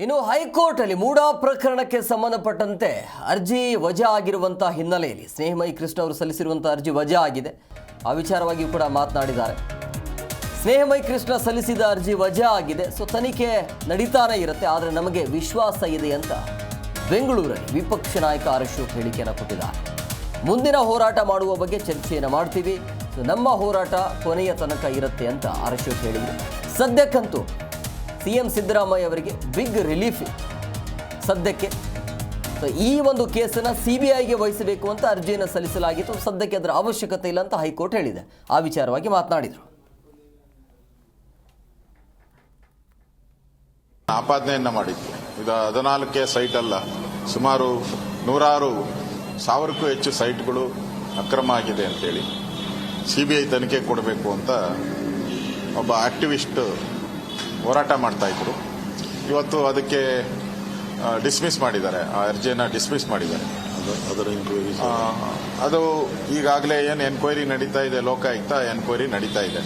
ಇನ್ನು ಹೈಕೋರ್ಟ್ ಅಲ್ಲಿ ಮೂಡಾ ಪ್ರಕರಣಕ್ಕೆ ಸಂಬಂಧಪಟ್ಟಂತೆ ಅರ್ಜಿ ವಜಾ ಆಗಿರುವಂತಹ ಹಿನ್ನೆಲೆಯಲ್ಲಿ ಸ್ನೇಹಮಯಿ ಕೃಷ್ಣ ಅವರು ಸಲ್ಲಿಸಿರುವಂತಹ ಅರ್ಜಿ ವಜಾ ಆಗಿದೆ. ಆ ವಿಚಾರವಾಗಿಯೂ ಕೂಡ ಮಾತನಾಡಿದ್ದಾರೆ. ಸ್ನೇಹಮಯಿ ಕೃಷ್ಣ ಸಲ್ಲಿಸಿದ ಅರ್ಜಿ ವಜಾ ಆಗಿದೆ. ಸೊ, ತನಿಖೆ ನಡೀತಾನೆ ಇರುತ್ತೆ. ಆದರೆ ನಮಗೆ ವಿಶ್ವಾಸ ಇದೆ ಅಂತ ಬೆಂಗಳೂರಲ್ಲಿ ವಿಪಕ್ಷ ನಾಯಕ ಆರ್ ಅಶೋಕ್ ಹೇಳಿಕೆಯನ್ನು ಕೊಟ್ಟಿದ್ದಾರೆ. ಮುಂದಿನ ಹೋರಾಟ ಮಾಡುವ ಬಗ್ಗೆ ಚರ್ಚೆಯನ್ನು ಮಾಡ್ತೀವಿ. ಸೊ, ನಮ್ಮ ಹೋರಾಟ ಕೊನೆಯ ತನಕ ಇರುತ್ತೆ ಅಂತ ಆರ್ ಅಶೋಕ್ ಹೇಳಿದರು. ಸದ್ಯಕ್ಕಂತೂ ಸಿ ಎಂ ಸಿದ್ದರಾಮಯ್ಯ ಅವರಿಗೆ ಬಿಗ್ ರಿಲೀಫ್ ಸದ್ಯಕ್ಕೆ ಸೊ ಈ ಒಂದು ಕೇಸನ್ನು ಸಿ ಬಿ ಐಗೆ ವಹಿಸಬೇಕು ಅಂತ ಅರ್ಜಿಯನ್ನು ಸಲ್ಲಿಸಲಾಗಿತ್ತು. ಸದ್ಯಕ್ಕೆ ಅದರ ಅವಶ್ಯಕತೆ ಇಲ್ಲ ಅಂತ ಹೈಕೋರ್ಟ್ ಹೇಳಿದೆ. ಆ ವಿಚಾರವಾಗಿ ಮಾತನಾಡಿದರು. ಆಪಾದನೆಯನ್ನು ಮಾಡಿತ್ತು ಇದು ಹದಿನಾಲ್ಕೇ ಸೈಟ್ ಅಲ್ಲ. ಸುಮಾರು ನೂರಾರು ಸಾವಿರಕ್ಕೂ ಹೆಚ್ಚು ಸೈಟ್ಗಳು ಅಕ್ರಮ ಆಗಿದೆ ಅಂತೇಳಿ ಸಿಬಿಐ ತನಿಖೆ ಕೊಡಬೇಕು ಅಂತ ಒಬ್ಬ ಆಕ್ಟಿವಿಸ್ಟ್ ಹೋರಾಟ ಮಾಡ್ತಾ ಇದ್ರು. ಇವತ್ತು ಅದಕ್ಕೆ ಡಿಸ್ಮಿಸ್ ಮಾಡಿದ್ದಾರೆ. ಆ ಅರ್ಜಿಯನ್ನು ಡಿಸ್ಮಿಸ್ ಮಾಡಿದ್ದಾರೆ. ಅದರ ಅದು ಈಗಾಗಲೇ ಏನು ಎನ್ಕ್ವೈರಿ ನಡೀತಾ ಇದೆ ಲೋಕಾಯುಕ್ತ ಎನ್ಕ್ವೈರಿ ನಡೀತಾ ಇದೆ.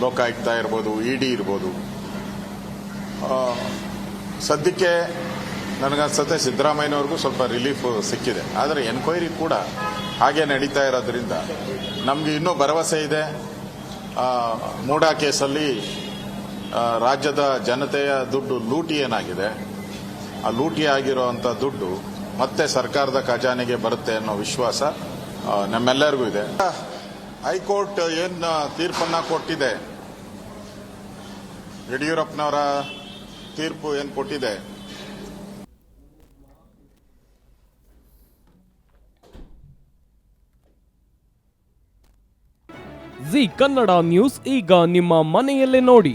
ಲೋಕಾಯುಕ್ತ ಇರ್ಬೋದು ಇಡಿ ಇರ್ಬೋದು. ಆ, ಸದ್ಯಕ್ಕೆ ನನಗನ್ಸುತ್ತೆ ಸಿದ್ದರಾಮಯ್ಯನವ್ರಿಗೂ ಸ್ವಲ್ಪ ರಿಲೀಫ್ ಸಿಕ್ಕಿದೆ. ಆದರೆ ಎನ್ಕ್ವೈರಿ ಕೂಡ ಹಾಗೆ ನಡೀತಾ ಇರೋದ್ರಿಂದ ನಮಗೆ ಇನ್ನೂ ಭರವಸೆ ಇದೆ. ಮೂಡಾ ಕೇಸಲ್ಲಿ ರಾಜ್ಯದ ಜನತೆಯ ದುಡ್ಡು ಲೂಟಿ ಏನಾಗಿದೆ ಆ ಲೂಟಿ ಆಗಿರುವಂಥ ದುಡ್ಡು ಮತ್ತೆ ಸರ್ಕಾರದ ಖಜಾನೆಗೆ ಬರುತ್ತೆ ಅನ್ನೋ ವಿಶ್ವಾಸ ನಮ್ಮೆಲ್ಲರಿಗೂ ಇದೆ. ಹೈಕೋರ್ಟ್ ಏನು ತೀರ್ಪನ್ನ ಕೊಟ್ಟಿದೆ? ಯಡಿಯೂರಪ್ಪನವರ ತೀರ್ಪು ಏನು ಕೊಟ್ಟಿದೆ? ಜಿ ಕನ್ನಡ ನ್ಯೂಸ್ ಈಗ ನಿಮ್ಮ ಮನೆಯಲ್ಲೇ ನೋಡಿ.